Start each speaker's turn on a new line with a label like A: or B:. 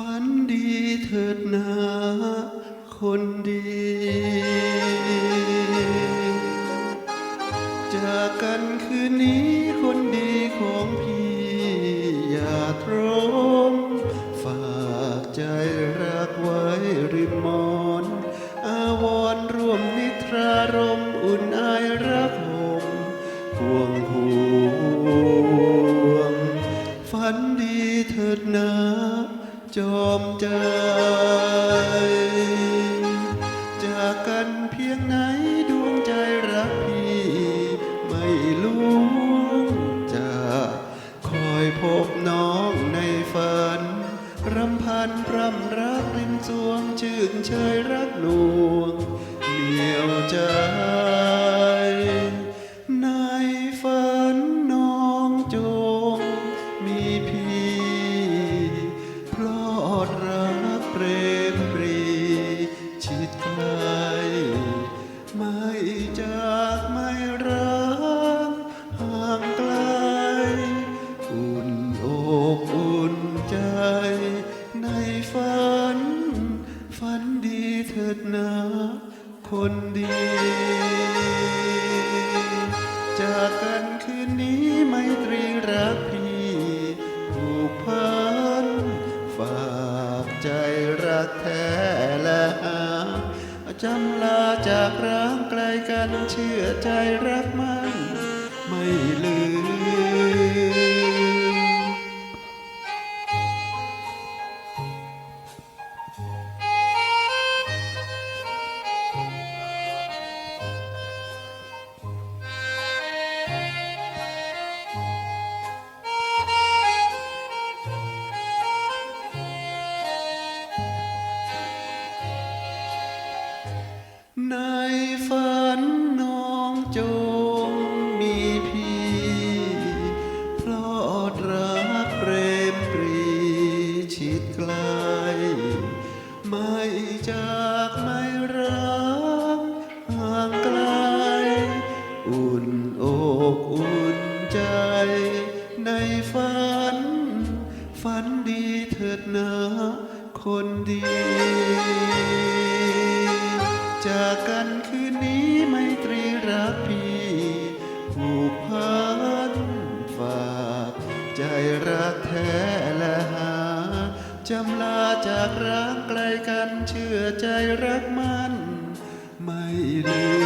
A: ฝันดีเถิดนาคนดี ใจจากกันเพียงไหนดวงใจรักพี่ ไม่รู้จะคอยพบน้องในฝัน รำพันพร่ำรักริมสวงชื่นเชยรักหล นะคนดี จากกันคืนนี้ไม่ตรีรักพี่ผูกพันฝากใจรักแท้และหาจำลาจากร้างไกลกันเชื่อใจรักมันไม่ลืม จงมีพี่พลอดรักเปรมปรีชิดใกล้ไม่จากไม่รักห่างไกล อุ่นอกอุ่นใจในฝัน ฝันดีเถิดนะคนดี จากกัน จำลาจากร้างไกลกันเชื่อใจรักมัน ไม่ลืม